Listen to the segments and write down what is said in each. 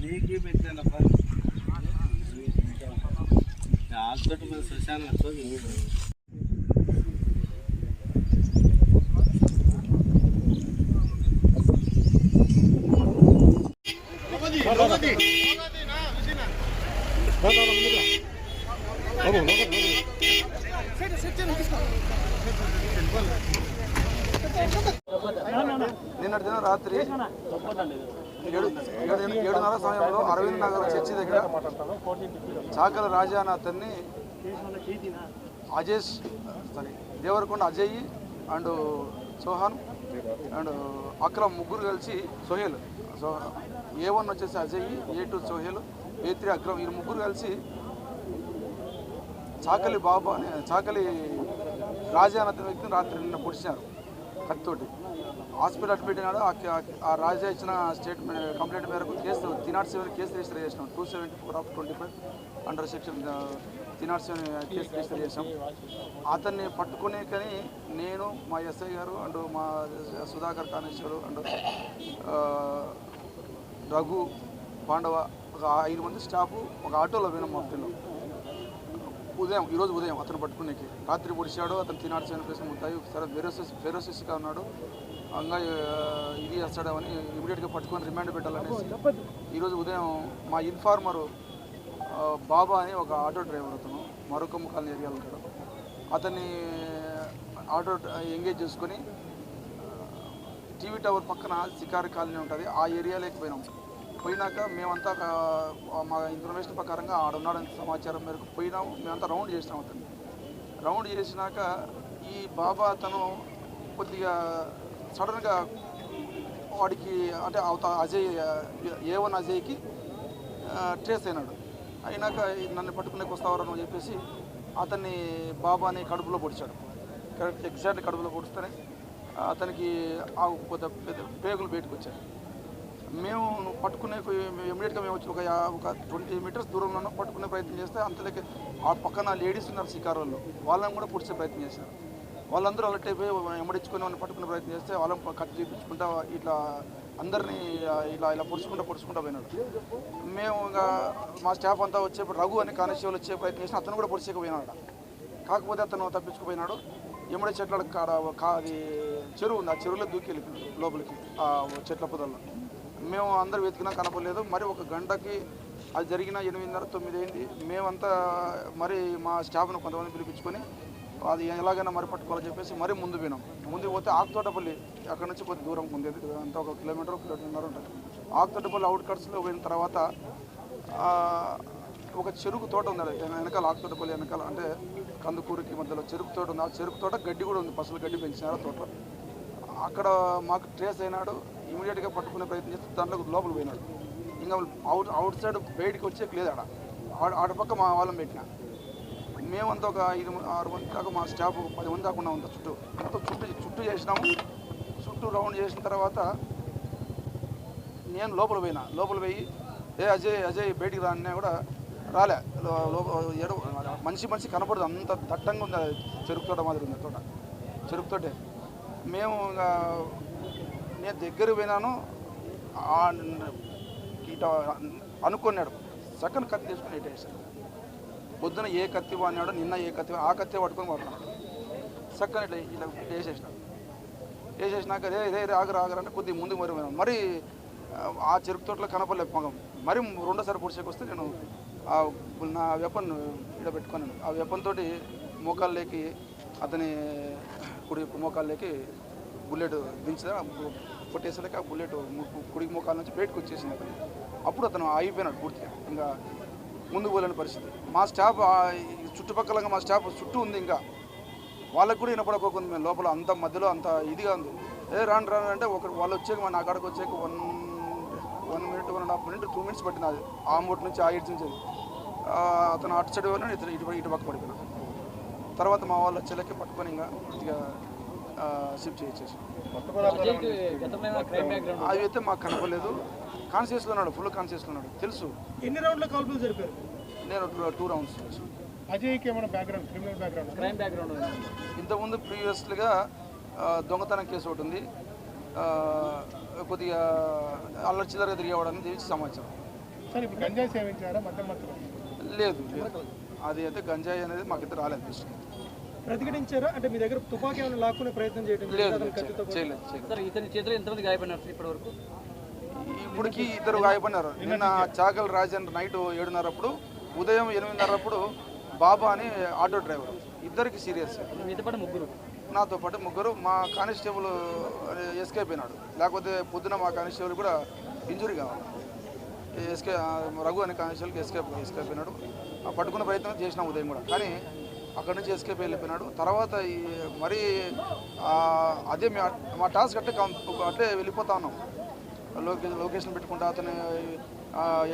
నీకే పెట్టానప్పా హాస్పిటల్ మీద శ్మశానం వస్తుంది నిన్నటి దిన రాత్రి ఏడు ఏడు ఏడున్నర సమయంలో అరవింద్ నగర్ చర్చి దగ్గర చాకల రాజా అనే అతన్ని Ajesh sorry Devarakonda Ajay and Sohan and Akram ముగ్గురు కలిసి సోహెల్ సో ఏ వన్ వచ్చేసి Ajay A two Sohel A three Akram ఈ ముగ్గురు కలిసి చాకలి బాబా చాకలి రాజా అనే వ్యక్తిని రాత్రి నిన్న పొడిచినారు కత్తితోటి హాస్పిటల్ అడ్మిట్ అయినాడు. ఆ ఆ రాజా ఇచ్చిన స్టేట్మెంట్ కంప్లైంట్ మేరకు case three not seven case register చేసినాం. Two seventy four of twenty five under section three not seven case register చేసాం అతన్ని పట్టుకునే కానీ నేను మా ఎస్ఐ గారు అండ్ మా సుధాకర్ కానిస్టేబుల్ అండ్ రఘు పాండవ ఒక ఐదు మంది స్టాఫ్ ఒక ఆటోలో పోయినాం మొత్తంలో ఉదయం ఈరోజు ఉదయం అతను పట్టుకునేకి. రాత్రి పొడిచాడు అతను తినాడు సెవెన్ ప్లేస్ ఉంటాయి. సరే ఫెరోసిస్ ఫెరోసిస్గా ఉన్నాడు. అంగా ఇది చేస్తాడని ఇమీడియట్గా పట్టుకొని రిమాండ్ పెట్టాలనేసి. ఈరోజు ఉదయం మా ఇన్ఫార్మరు బాబా అని ఒక ఆటో డ్రైవర్ అతను మరొకమ్మ కాలనీ ఏరియాలో ఉంటాడు. అతన్ని ఆటో ఎంగేజ్ చేసుకొని టీవీ టవర్ పక్కన శికారి కాలనీ ఉంటుంది. ఆ ఏరియాలోకి పోయినాం. పోయినాక మేమంతా మా ఇన్ఫర్మేషన్ ప్రకారంగా ఆడ ఉన్నాడని సమాచారం మేరకు పోయినాం మేమంతా రౌండ్ చేసినాం అతన్ని. రౌండ్ చేసినాక ఈ బాబా అతను కొద్దిగా సడన్గా వాడికి అంటే అవత అజయ్ ఏ వన్ అజయ్కి ట్రేస్ అయినాడు. అయినాక నన్ను పట్టుకునేకి వస్తావరని చెప్పేసి అతన్ని బాబాని కడుపులో పొడిచాడు. కరెక్ట్ ఎగ్జాక్ట్ కడుపులో పొడిస్తేనే అతనికి ఆ కొద్ది పెద్ద పేగులు బయటకు వచ్చాయి. మేము పట్టుకునే ఇమీడియట్గా మేము వచ్చి ఒక ఒక ట్వంటీ మీటర్స్ దూరంలో పట్టుకునే ప్రయత్నం చేస్తే అంతలోకి ఆ పక్కన లేడీస్ ఉన్నారు శికారుల్లో వాళ్ళని కూడా పొడిచే ప్రయత్నం చేశారు. వాళ్ళందరూ అలర్ట్ అయిపోయి ఎమ్మడించుకొని వాళ్ళని పట్టుకునే ప్రయత్నం చేస్తే వాళ్ళని ప- కత్తి చూపించుకుంటా ఇట్లా అందరినీ ఇలా ఇలా పొడుచుకుంటా పొడుచుకుంటా పోయినాడు మేము ఇంకా మా స్టాఫ్ అంతా వచ్చేప్పుడు రఘు అని కానిస్టేబుల్ వచ్చే ప్రయత్నం చేసిన అతను కూడా పొడిచేకపోయినాడు కాకపోతే అతను తప్పించుకుపోయినాడు ఎమ్మడి చెట్ల కాడ అది చెరువు ఉంది ఆ చెరువులో దూకి వెళ్ళిపోయింది లోపలికి ఆ చెట్ల పొదల్లో. మేము అందరు వెతికినా కనపడలేదు. మరి ఒక గంటకి అది జరిగిన ఎనిమిదిన్నర తొమ్మిది అయింది మేమంతా మరి మా స్టాఫ్ను కొంతమంది పిలిపించుకొని అది ఎలాగైనా మరి పట్టుకోవాలని చెప్పేసి మరీ ముందు పోయినాం. ముందు పోతే ఆకుతోటపల్లి అక్కడ నుంచి కొద్ది దూరం ఉంది. అది అంతా ఒక కిలోమీటర్ కిలోమీటర్ ఉంటుంది. ఆకుతోటపల్లి అవుట్ కట్స్లో పోయిన తర్వాత ఒక చెరుకు తోట ఉంది. వెనకాల ఆకుతోటపల్లి వెనకాల అంటే కందుకూరికి మధ్యలో చెరుకు తోట ఉంది. ఆ చెరుకు తోట గడ్డి కూడా ఉంది. పసులు గడ్డి పెంచినారు తోట అక్కడ మాకు ట్రేస్ అయినాడు. ఇమీడియట్గా పట్టుకునే ప్రయత్నం చేస్తే దాంట్లో లోపల పోయినాడు. ఇంకా అవుట్ అవుట్ సైడ్ బయటకు వచ్చే లేదు ఆడ. ఆడ- ఆడ పక్క మా వాళ్ళని పెట్టిన. మేమంతా ఒక ఐదు ఆరు మంది దాకా మా స్టాఫ్ పది మంది దాకా ఉన్నాం అంత చుట్టూ. మొత్తం చుట్టూ చుట్టూ చేసినాము. చుట్టూ రౌండ్ చేసిన తర్వాత నేను లోపల పోయినా. లోపల పోయి ఏ అజయ్ అజయ్ బయటికి రానే కూడా రాలే. లో- లోపల మనిషి మనిషి కనపడదు. అంత దట్టంగా ఉంది. అది చెరుకు తోట మాదిరి ఉంది తోట. చెరుకు తోటే. మేము ఇంకా నేను దగ్గర పోయినాను. ఆ ఇట అనుకున్నాడు. సెకండ్ కత్తి తీసుకుని ఎట్టేసాడు పొద్దున ఏ కత్తి వాడినాడో నిన్న ఏ కత్తి ఆ కత్తి పట్టుకొని పడుతున్నాడు సెకండ్ ఇట్లా ఇట్లా వేసేసినాడు. వేసేసినాక అదే ఇదే రే ఆగరు ఆగరంటే కొద్దిగా ముందుకు మరి మరి ఆ, చెరుకు తోటలో కనపడలేదు పొగం మరి రెండోసారి పొడిచేకి వస్తే నేను ఆ నా వెపన్ ఇక్కడ పెట్టుకున్నాను ఆ వెపన్ తోటి మోకాళ్ళకి అతని కుడి మోకాళ్ళకి బుల్లెట్ దించదా కొట్టేసరికి ఆ బుల్లెట్ కుడికి ముఖాల మోకాల నుంచి బయటకు వచ్చేసింది అతను. అప్పుడు అతను ఆగిపోయినాడు పూర్తిగా. ఇంకా ముందుకు పోలేని పరిస్థితి. మా స్టాఫ్ ఈ చుట్టుపక్కల మా స్టాఫ్ చుట్టూ ఉంది ఇంకా. వాళ్ళకు కూడా వినపడకోకుంది మేము లోపల అంత మధ్యలో అంత ఇదిగా ఉంది. ఏ రాను రాను అంటే ఒక వాళ్ళు వచ్చాక మా నా వచ్చాక one one minute one and half minute two minutes పట్టింది అది. ఆ మూట నుంచి ఆ ఇటు నుంచి అతను అటు సైడ్ పోయినా ఇతను ఇటు ఇటు పక్క పడిపోయినా. తర్వాత మా వాళ్ళు వచ్చేలకి పట్టుకొని ఇంకా కొద్దిగా షిఫ్ట్ చేసేసి అవి అయితే మాకు కనపడలేదు. కాన్షియస్లో ఉన్నాడు ఫుల్ కాన్షియస్లో ఉన్నాడు. తెలుసు. ఎన్ని రౌండ్ల కాల్పులు జరిపారు? నేను టూ రౌండ్స్ అజయ్కి ఏమైనా background criminal background crime background ఇంతకుముందు ప్రీవియస్గా దొంగతనం కేసు ఒకటి ఉంది. కొద్దిగా అల్లరి చిల్లరగా తిరిగేవాడని తెలిసి సమాచారం. సార్ ఇప్పుడు గంజాయి సేవించారా? మద్యం మత్తులో లేదు అది అయితే గంజాయి అనేది మాకైతే రాలేదు ప్రతిఘటించారా? అంటే మీ దగ్గర తుపాకీ ఏమైనా లాక్కునే ప్రయత్నం చేయడం సార్ ఇతని చేతిలో ఎంతమంది గాయపడినారు ఇప్పటి వరకు ఇప్పటికి ఇద్దరు గాయపడినారు. నిన్న చాకల్ రాజన్ నైట్ ఏడున్నర అప్పుడు ఉదయం ఎనిమిదిన్నర అప్పుడు బాబా అని ఆటో డ్రైవర్. ఇద్దరికి సీరియస్. ముగ్గురు. నాతో పాటు ముగ్గురు. మా కానిస్టేబుల్ ఎస్కేప్ అయినాడు లేకపోతే పొద్దున మా కానిస్టేబుల్ కూడా ఇంజురీ కావాలి. ఎస్కే రఘు అనే కానిస్టేబుల్కి ఎస్కేప్ ఎస్కేప్ అయినాడు ఆ పట్టుకునే ప్రయత్నం చేసినాం ఉదయం కూడా. కానీ అక్కడి నుంచి ఎస్కేప్ వెళ్ళిపోయినాడు. తర్వాత ఈ మరీ అదే మా మా టాస్క్ అట్టే అట్లే వెళ్ళిపోతా ఉన్నాం లొకేషన్ లొకేషన్ పెట్టుకుంటా అతను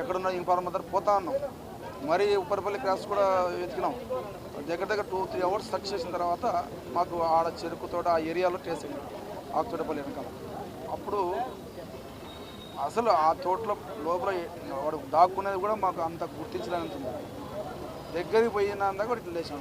ఎక్కడున్న ఇన్ఫార్మ్ అందరు పోతా ఉన్నాం మరీ ఉపరిపల్లి క్రాస్ కూడా వెతికినాం. దగ్గర దగ్గర టూ త్రీ అవర్స్ సర్చ్ చేసిన తర్వాత మాకు ఆడ చెరుకు తోట ఆ ఏరియాలో ట్రేస్ అయింది. ఆకుతోటపల్లి వెనకాల. అప్పుడు అసలు ఆ తోటలో లోపల వాడు దాక్కునేది కూడా మాకు అంత గుర్తించడానికి దగ్గరికి పోయిన అంతా ఇట్లా లేచాం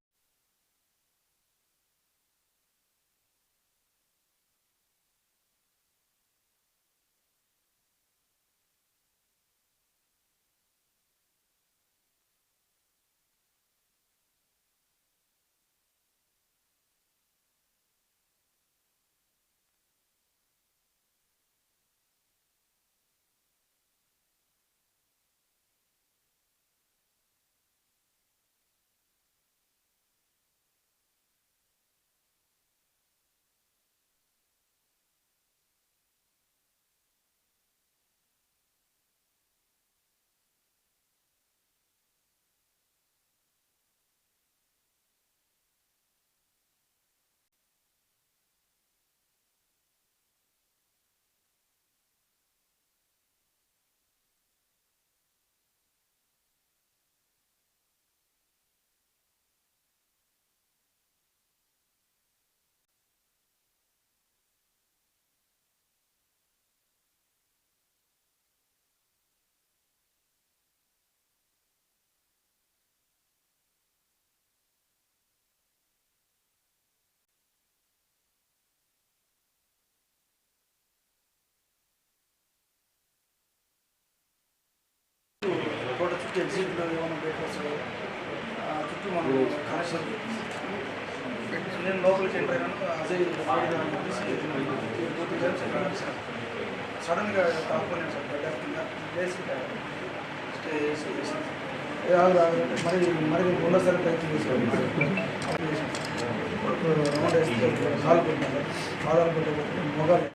ఎగ్జిట్లో ఏమైనా పెట్టవచ్చు చుట్టూ మనం కనెక్షన్ నేను లోపలికి ఎంటర్ అయినాను అజయ్ సడన్గా తాకపోయినాను సార్ ప్లేస్ స్టే చేసి మరి మరి రెండోసారి ప్రయత్నం చేసాను రౌండ్ వేస్తే కాలు పెట్టినాను కాలు పెట్టకపోతే మొగాలి